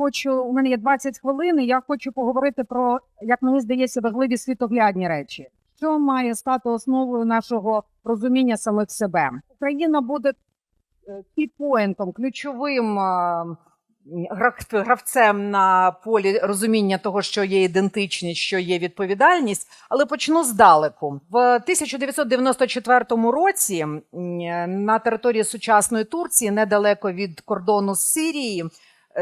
хочу. У мене є 20 хвилин. і Я хочу поговорити про, як мені здається, важливі світоглядні речі, що має стати основою нашого розуміння самих себе. Україна буде е, ключовим е, гравцем на полі розуміння того, що є ідентичність, що є відповідальність. Але почну здалеку. В 1994 році на території сучасної Турції, недалеко від кордону з Сирією, е,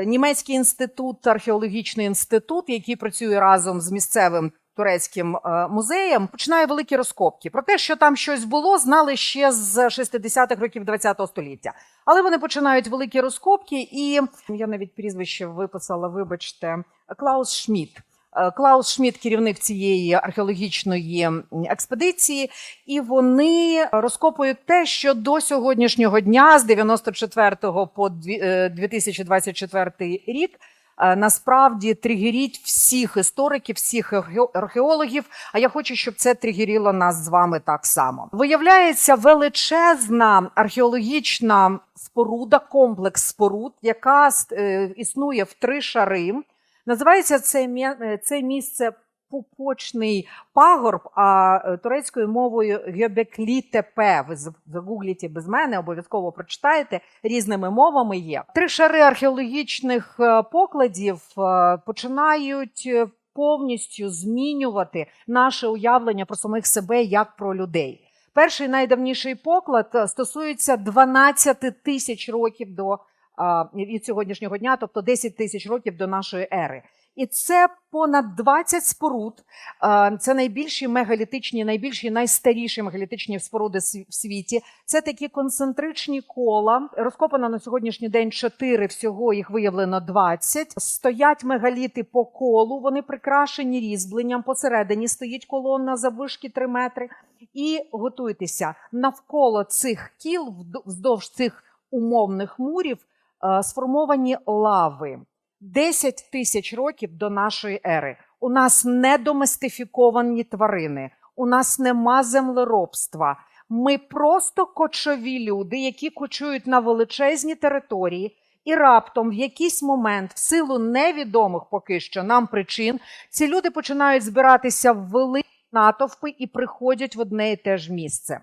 німецький інститут, археологічний інститут, який працює разом з місцевим. Турецьким е, музеєм починає великі розкопки. Про те, що там щось було, знали ще з 60-х років ХХ століття. Але вони починають великі розкопки, і я навіть прізвище виписала, вибачте, Клаус Шмідт. Е, Клаус Шмідт, керівник цієї археологічної експедиції, і вони розкопують те, що до сьогоднішнього дня, з 94 по дві- е, 2024 рік, е, насправді тригеріть всіх істориків, всіх археологів. А я хочу, щоб це тригеріло нас з вами так само. Виявляється, величезна археологічна споруда, комплекс споруд, яка існує в три шари. Називається це, е, це місце пупочний пагорб, а е, турецькою мовою Гьобеклі Тепе. Ви з- загугліть без мене, обов'язково прочитаєте. Різними мовами є. Три шари археологічних е, покладів починають повністю змінювати наше уявлення про самих себе як про людей. Перший найдавніший поклад стосується 12 тисяч років до від сьогоднішнього дня, тобто 10 тисяч років до нашої ери. І це понад 20 споруд. Це найбільші мегалітичні, найбільші найстаріші мегалітичні споруди в світі. Це такі концентричні кола. Розкопано на сьогоднішній день 4, всього їх виявлено 20. Стоять мегаліти по колу. Вони прикрашені різьбленням. Посередині стоїть колона заввишки 3 метри. І готуйтеся навколо цих кіл, вздовж цих умовних мурів, сформовані лави. 10 тисяч років до нашої ери. У нас не доместифіковані тварини, у нас нема землеробства. Ми просто кочові люди, які кочують на величезні території, і раптом в якийсь момент, в силу невідомих поки що нам причин, ці люди починають збиратися в великі натовпи і приходять в одне і те ж місце.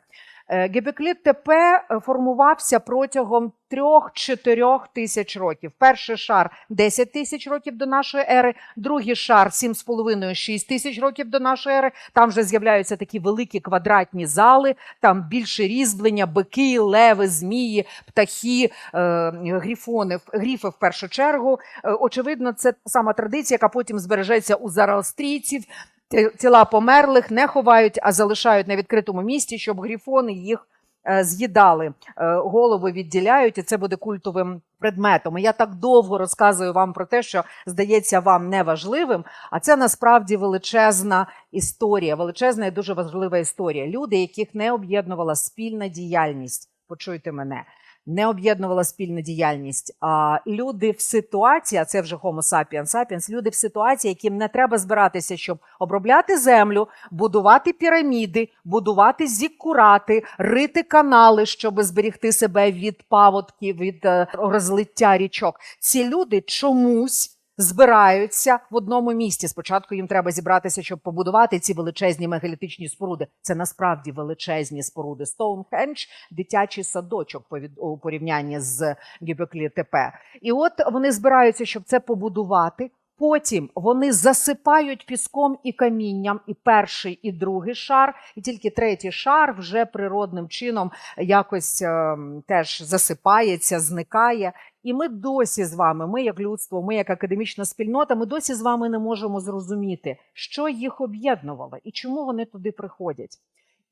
Е, Гебекліт ТП е, формувався протягом 3-4 тисяч років. Перший шар 10 тисяч років до нашої ери, другий шар 7,5-6 тисяч років до нашої ери. Там вже з'являються такі великі квадратні зали, там більше різьблення, бики, леви, змії, птахи, е, грифони, гріфи в першу чергу. Очевидно, це сама традиція, яка потім збережеться у зороастрійців. Ті- Тіла померлих не ховають, а залишають на відкритому місці, щоб грифони їх е, з'їдали. Е, Голови відділяють, і це буде культовим предметом. І я так довго розказую вам про те, що здається вам неважливим, а це насправді величезна історія, величезна і дуже важлива історія. Люди, яких не об'єднувала спільна діяльність. Почуйте мене. Не об'єднувала спільна діяльність. А люди в ситуації, а це вже Homo sapiens sapiens, люди в ситуації, яким не треба збиратися, щоб обробляти землю, будувати піраміди, будувати зіккурати, рити канали, щоб зберігти себе від паводків, від е, розлиття річок. Ці люди чомусь. Збираються в одному місці. Спочатку їм треба зібратися, щоб побудувати ці величезні мегалітичні споруди. Це насправді величезні споруди. Стоунхендж – дитячий садочок у порівнянні з Гібеклі ТП. І от вони збираються, щоб це побудувати. Потім вони засипають піском і камінням і перший, і другий шар, і тільки третій шар вже природним чином якось ем, теж засипається, зникає. І ми досі з вами, ми як людство, ми як академічна спільнота, ми досі з вами не можемо зрозуміти, що їх об'єднувало і чому вони туди приходять.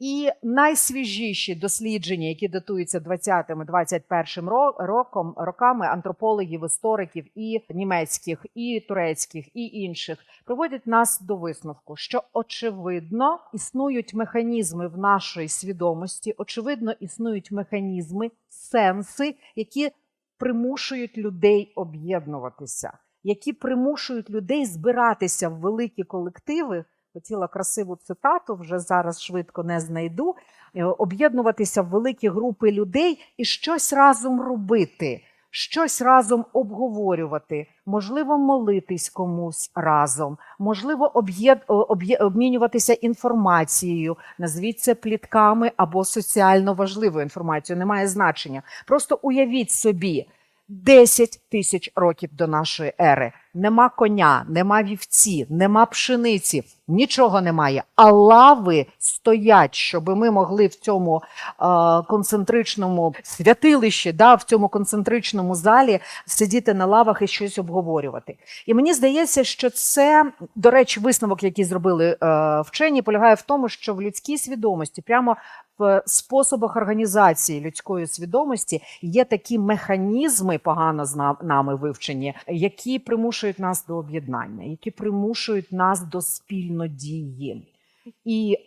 І найсвіжіші дослідження, які датуються 20-21 ро- роком, роками антропологів, істориків і німецьких, і турецьких, і інших, приводять нас до висновку, що очевидно існують механізми в нашій свідомості, очевидно, існують механізми, сенси, які примушують людей об'єднуватися, які примушують людей збиратися в великі колективи. Хотіла красиву цитату, вже зараз швидко не знайду. е, Об'єднуватися в великі групи людей і щось разом робити. щось разом обговорювати, можливо, молитись комусь разом, можливо, обмінюватися інформацією, назвіть це плітками або соціально важливою інформацією, немає значення. Просто уявіть собі. 10 тисяч років до нашої ери. Нема коня, нема вівці, нема пшениці, нічого немає. А лави стоять, щоб ми могли в цьому е, концентричному святилищі, да, в цьому концентричному залі сидіти на лавах і щось обговорювати. І мені здається, що це, до речі, висновок, який зробили е, вчені, полягає в тому, що в людській свідомості, прямо в способах організації людської свідомості є такі механізми, погано зна- нами вивчені, які примушують нас до об'єднання, які примушують нас до спільнодії. І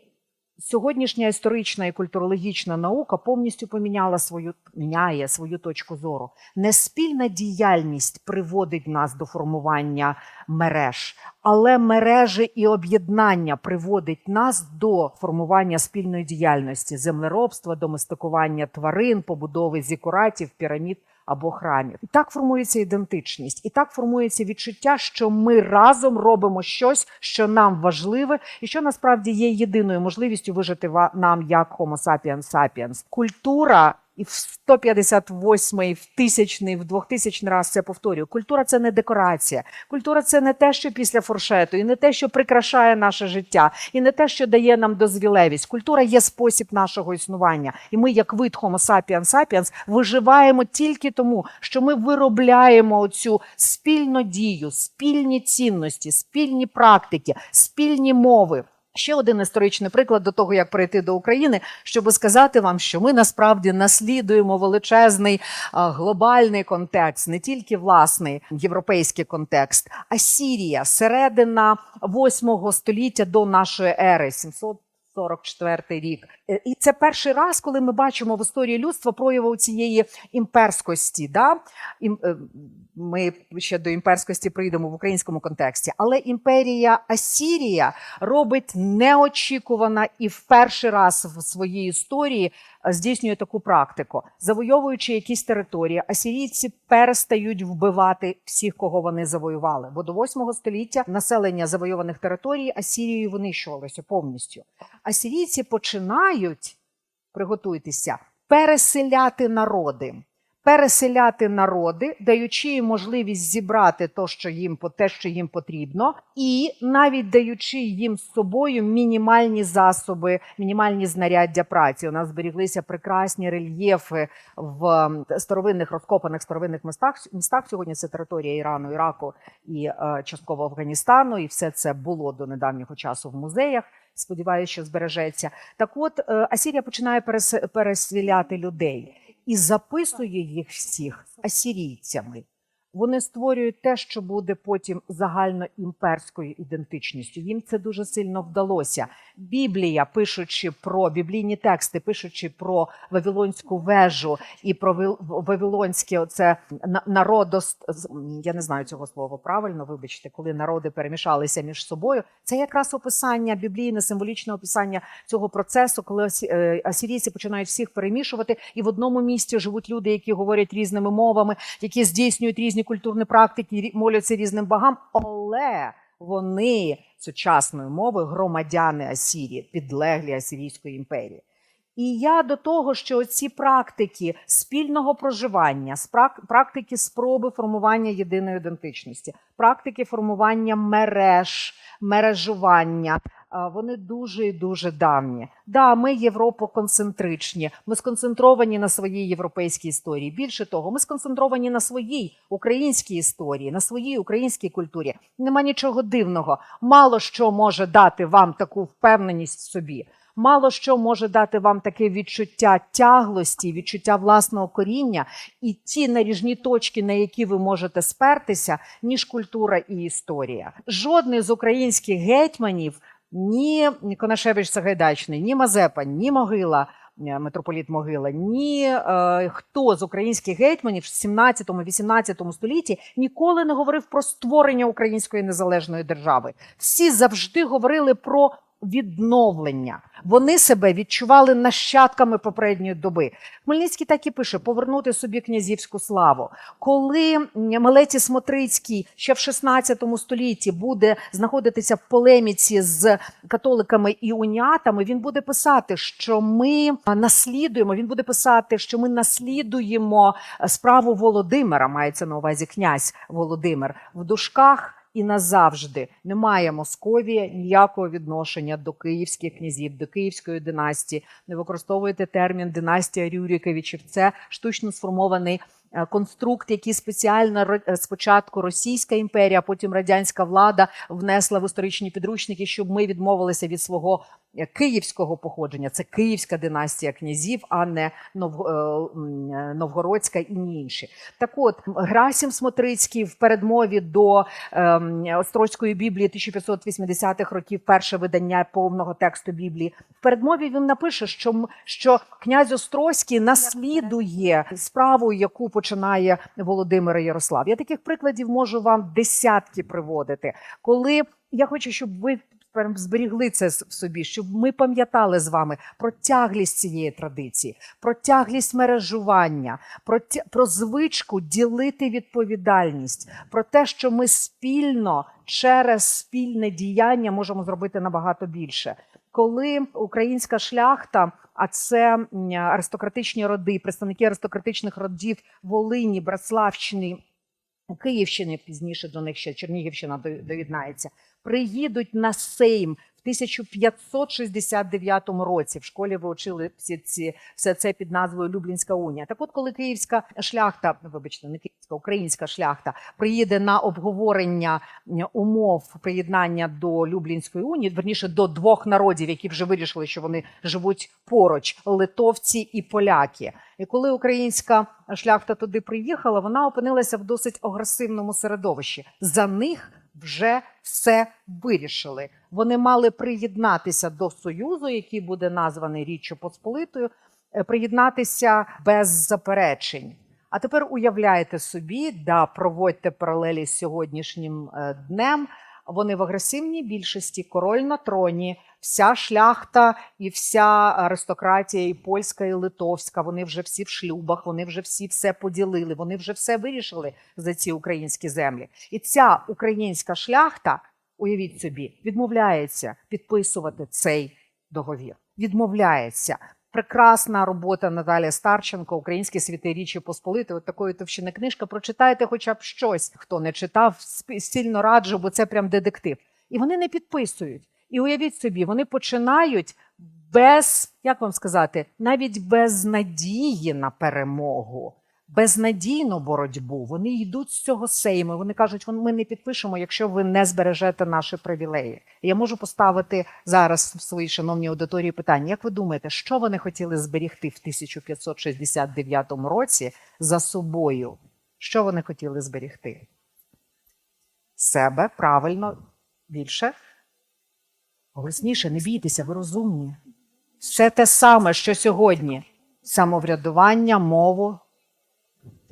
сьогоднішня історична і культурологічна наука повністю поміняла свою міняє свою точку зору. Не спільна діяльність приводить нас до формування мереж, але мережі і об'єднання приводить нас до формування спільної діяльності землеробства, доместикування тварин, побудови зікуратів, пірамід або храмів. І так формується ідентичність, і так формується відчуття, що ми разом робимо щось, що нам важливе, і що насправді є єдиною можливістю вижити нам як Homo sapiens sapiens. Культура. І в 158-й, в тисячний, в 2000 раз це повторюю. Культура це не декорація. Культура це не те, що після фуршету, і не те, що прикрашає наше життя, і не те, що дає нам дозвілевість. Культура є спосіб нашого існування. І ми, як вид Homo sapiens sapiens, виживаємо тільки тому, що ми виробляємо цю спільну дію, спільні цінності, спільні практики, спільні мови. Ще один історичний приклад до того, як прийти до України, щоб сказати вам, що ми насправді наслідуємо величезний глобальний контекст, не тільки власний європейський контекст, а Сірія, середина 8 століття до нашої ери, 700 44 рік, і це перший раз, коли ми бачимо в історії людства прояву цієї імперськості. Да? Е, ми ще до імперськості прийдемо в українському контексті, але імперія Асірія робить неочікувана і в перший раз в своїй історії е, здійснює таку практику, завойовуючи якісь території, асірійці перестають вбивати всіх, кого вони завоювали. Бо до 8 століття населення завойованих територій Асірією винищувалося повністю. Асірійці починають, приготуйтеся, переселяти народи. Переселяти народи, даючи їм можливість зібрати то, що їм те, що їм потрібно, і навіть даючи їм з собою мінімальні засоби, мінімальні знаряддя праці. У нас зберіглися прекрасні рельєфи в старовинних розкопаних старовинних містах. Містах сьогодні це територія Ірану, Іраку і е, частково Афганістану. І все це було до недавнього часу в музеях. Сподіваюся, що збережеться. Так, от е, Асірія починає перес- переселяти людей і записує їх всіх асірійцями. Вони створюють те, що буде потім загальноімперською ідентичністю. Їм це дуже сильно вдалося. Біблія, пишучи про біблійні тексти, пишучи про Вавилонську вежу і про вил- Вавилонське оце на- народос... я не знаю цього слова правильно, вибачте, коли народи перемішалися між собою. Це якраз описання біблійне, символічне описання цього процесу, коли е, асірійці починають всіх перемішувати, і в одному місті живуть люди, які говорять різними мовами, які здійснюють різні культурні практики, моляться різним богам, але вони сучасною мовою громадяни Асірії, підлеглі Асирійської імперії. І я до того, що ці практики спільного проживання, практики спроби формування єдиної ідентичності, практики формування мереж, мережування, вони дуже і дуже давні. Да, ми європоконцентричні, ми сконцентровані на своїй європейській історії. Більше того, ми сконцентровані на своїй українській історії, на своїй українській культурі. Нема нічого дивного. Мало що може дати вам таку впевненість в собі. Мало що може дати вам таке відчуття тяглості, відчуття власного коріння і ті наріжні точки, на які ви можете спертися, ніж культура і історія. Жодний з українських гетьманів, ні Конашевич Сагайдачний, ні Мазепа, ні Могила. е, Митрополіт Могила, ні е, хто з українських гетьманів в 17-18 столітті ніколи не говорив про створення української незалежної держави. Всі завжди говорили про відновлення. Вони себе відчували нащадками попередньої доби. Хмельницький так і пише: повернути собі князівську славу. Коли Мелеті Смотрицький ще в 16 столітті буде знаходитися в полеміці з католиками і уніатами, він буде писати, що ми наслідуємо. Він буде писати, що ми наслідуємо справу Володимира. Мається на увазі князь Володимир в дужках. І назавжди немає Московія ніякого відношення до київських князів, до київської династії. Не використовуєте термін династія Рюріковичів. Це штучно сформований конструкт, який спеціально е, спочатку Російська імперія, потім радянська влада внесла в історичні підручники, щоб ми відмовилися від свого е, київського походження. Це київська династія князів, а не е, е, Новгородська і інші. Так от Грасім Смотрицький в передмові до ем, Острозької Біблії 1580-х років, перше видання повного тексту Біблії. В передмові він напише, що, що князь Острозький наслідує справу, яку починає Володимир Ярослав. Я таких прикладів можу вам десятки приводити. Коли я хочу, щоб ви зберігли це в собі, щоб ми пам'ятали з вами про тяглість цієї традиції, про тяглість мережування, про, тя- про звичку ділити відповідальність, про те, що ми спільно через спільне діяння можемо зробити набагато більше. Коли українська шляхта, а це аристократичні роди, представники аристократичних родів Волині, Браславщини, Київщини, пізніше до них ще Чернігівщина доєднається, приїдуть на Сейм 1569 році. В школі ви учили всі ці все це під назвою Люблінська унія. Так, от, коли київська шляхта, вибачте, не київська, українська шляхта приїде на обговорення умов приєднання до Люблінської унії, верніше до двох народів, які вже вирішили, що вони живуть поруч литовці і поляки. І коли українська шляхта туди приїхала, вона опинилася в досить агресивному середовищі. За них вже все вирішили. Вони мали приєднатися до союзу, який буде названий Річчю Посполитою, е, приєднатися без заперечень. А тепер уявляєте собі, да, проводьте паралелі з сьогоднішнім е, днем. Вони в агресивній більшості, король на троні, вся шляхта і вся аристократія, і польська, і литовська. Вони вже всі в шлюбах, вони вже всі все поділили, вони вже все вирішили за ці українські землі. І ця українська шляхта, уявіть собі, відмовляється підписувати цей договір. Відмовляється. Прекрасна робота Наталія Старченко, Українські святи Річі Посполити. От такої товщини книжка. Прочитайте хоча б щось. Хто не читав, сильно раджу, бо це прям детектив. І вони не підписують. І уявіть собі, вони починають без, як вам сказати, навіть без надії на перемогу, безнадійну боротьбу. Вони йдуть з цього сейму. Вони кажуть, ми не підпишемо, якщо ви не збережете наші привілеї. Я можу поставити зараз в своїй шановній аудиторії питання: як ви думаєте, що вони хотіли зберігти в 1569 році за собою? Що вони хотіли зберігти? Себе правильно більше. Голосніше, не бійтеся, ви розумні. Все те саме, що сьогодні: самоврядування, мову,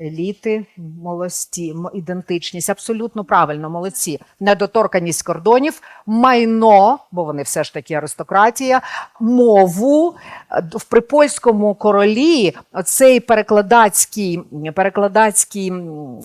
еліти, молості, ідентичність. Абсолютно правильно, молодці. Недоторканість кордонів, майно, бо вони все ж таки аристократія, мову Е, в припольському королі. Цей перекладацький, перекладацький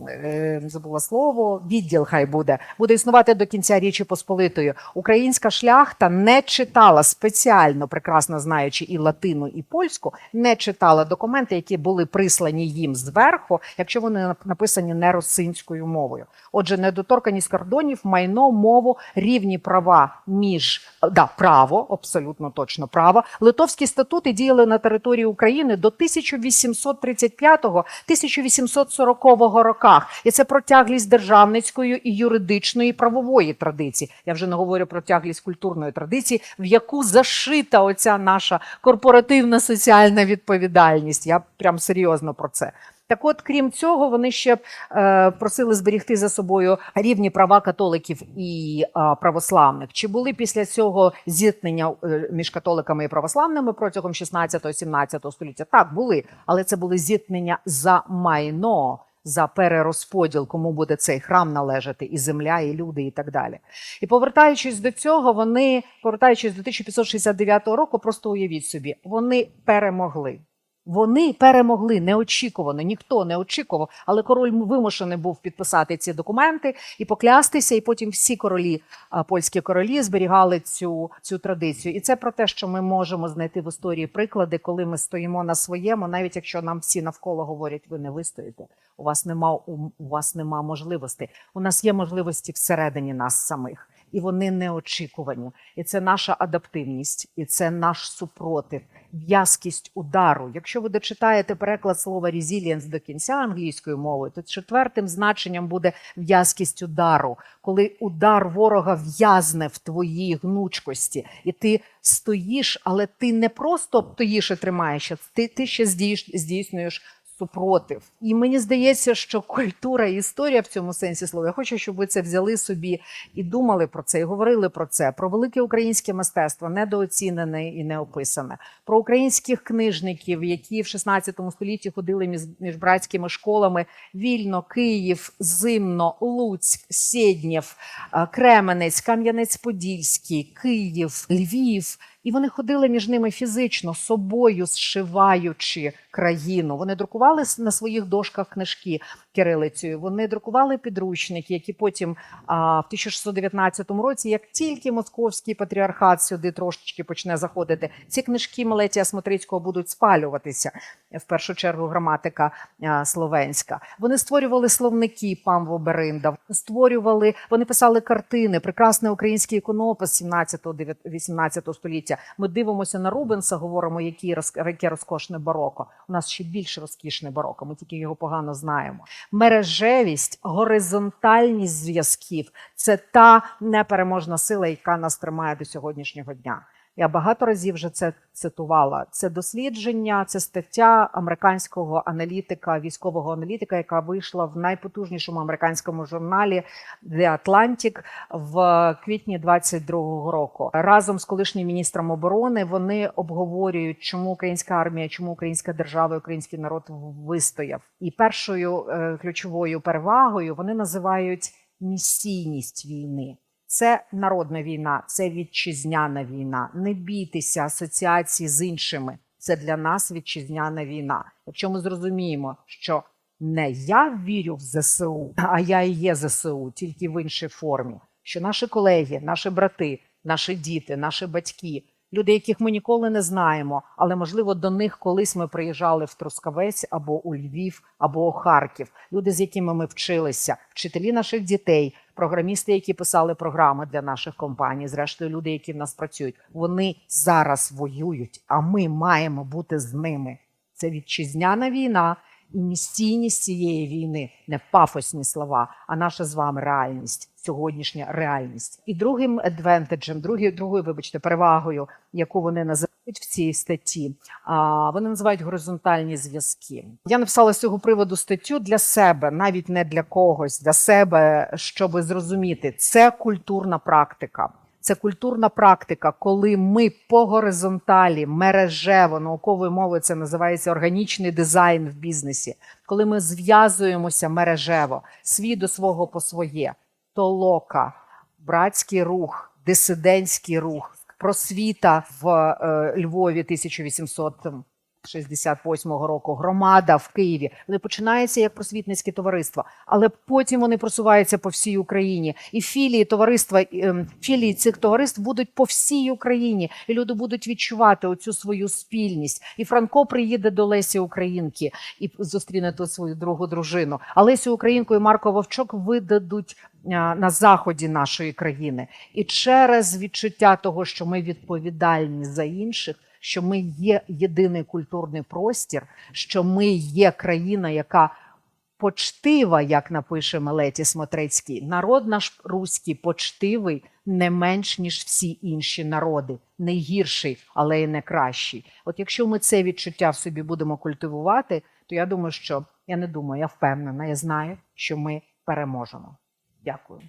е, забула слово, відділ хай буде, буде існувати до кінця Річі Посполитої. Українська шляхта не читала спеціально, прекрасно знаючи і латину, і польську, не читала документи, які були прислані їм зверху, якщо вони нап- написані не росинською мовою. Отже, недоторканість кордонів, майно, мову, рівні права між да, право, абсолютно точно право. Литовські статути діяли на території України до 1835-1840 роках. І це про тяглість державницької і юридичної правової традиції. Я вже не говорю про тяглість культурної традиції, в яку зашита оця наша корпоративна соціальна відповідальність. Я прям серйозно про це. Так от, крім цього, вони ще е, просили зберігти за собою рівні права католиків і е, православних. Чи були після цього зіткнення е, між католиками і православними протягом 16-17 століття? Так, були, але це були зіткнення за майно. за перерозподіл, кому буде цей храм належати, і земля, і люди, і так далі. І повертаючись до цього, вони, повертаючись до 1569 року, просто уявіть собі, вони перемогли. Вони перемогли неочікувано, ніхто не очікував, але король вимушений був підписати ці документи і поклястися. І потім всі королі, польські королі, зберігали цю, цю традицію. І це про те, що ми можемо знайти в історії приклади, коли ми стоїмо на своєму, навіть якщо нам всі навколо говорять, ви не вистоїте. У вас нема у, у вас нема можливостей. У нас є можливості всередині нас самих, і вони неочікувані. І це наша адаптивність, і це наш супротив, в'язкість удару. Якщо ви дочитаєте переклад слова resilience до кінця англійської мови, то четвертим значенням буде в'язкість удару, коли удар ворога в'язне в твоїй гнучкості, і ти стоїш, але ти не просто стоїш і тримаєшся, ти, ти ще здійснюєш супротив. І мені здається, що культура і історія в цьому сенсі слова. Я хочу, щоб ви це взяли собі і думали про це, і говорили про це, про велике українське мистецтво, недооцінене і неописане, про українських книжників, які в 16 столітті ходили між, між братськими школами Вільно, Київ, Зимно, Луцьк, Сєднєв, е, Кременець, Кам'янець-Подільський, Київ, Львів. І вони ходили між ними фізично, собою зшиваючи країну. Вони друкували на своїх дошках книжки кирилицею. Вони друкували підручники, які потім а, в 1619 році, як тільки московський патріархат сюди трошечки почне заходити, ці книжки Мелетія Смотрицького будуть спалюватися. В першу чергу граматика а, словенська. Вони створювали словники Памво Беринда, створювали, вони писали картини, прекрасний український іконопис 17-18 століття. Ми дивимося на Рубенса, говоримо, роз- яке розкошне бароко. У нас ще більш розкішне бароко. Ми тільки його погано знаємо. Мережевість, горизонтальність зв'язків це та непереможна сила, яка нас тримає до сьогоднішнього дня. Я багато разів вже це цитувала. Це дослідження, це стаття американського аналітика, військового аналітика, яка вийшла в найпотужнішому американському журналі The Atlantic в квітні 22-го року. Разом з колишнім міністром оборони вони обговорюють, чому українська армія, чому українська держава, український народ вистояв. І першою е, ключовою перевагою вони називають місійність війни. Це народна війна, це вітчизняна війна. Не бійтеся асоціації з іншими. Це для нас вітчизняна війна. Якщо ми зрозуміємо, що не я вірю в ЗСУ, а я і є ЗСУ, тільки в іншій формі. Що наші колеги, наші брати, наші діти, наші батьки, люди, яких ми ніколи не знаємо, але можливо до них колись ми приїжджали в Трускавець або у Львів, або у Харків. Люди, з якими ми вчилися, вчителі наших дітей, програмісти, які писали програми для наших компаній, зрештою, люди, які в нас працюють, вони зараз воюють, а ми маємо бути з ними. Це вітчизняна війна і місційність цієї війни не пафосні слова, а наша з вами реальність, сьогоднішня реальність. І другим адвентеджем, другою, другою, вибачте, перевагою, яку вони називають в цій статті, а, вони називають горизонтальні зв'язки. Я написала з цього приводу статтю для себе, навіть не для когось, для себе, щоб зрозуміти, це культурна практика. Це культурна практика, коли ми по горизонталі, мережево, науковою мовою це називається органічний дизайн в бізнесі. Коли ми зв'язуємося мережево, свій до свого по своє, толока, братський рух, дисидентський рух, просвіта в е, Львові 1800 68-го року громада в Києві. Вони починаються як просвітницьке товариство, але потім вони просуваються по всій Україні. І філії товариства, ем, філії цих товариств будуть по всій Україні, і люди будуть відчувати оцю свою спільність. І Франко приїде до Лесі Українки і зустріне тут свою другу дружину. А Лесю Українку і Марко Вовчок видадуть на заході нашої країни. І через відчуття того, що ми відповідальні за інших що ми є єдиний культурний простір, що ми є країна, яка почтива, як напише Мелеті Смотрецький. Народ наш руський почтивий не менш ніж всі інші народи, не гірший, але й не кращий. От якщо ми це відчуття в собі будемо культивувати, то я думаю, що я не думаю, я впевнена, я знаю, що ми переможемо. Дякую.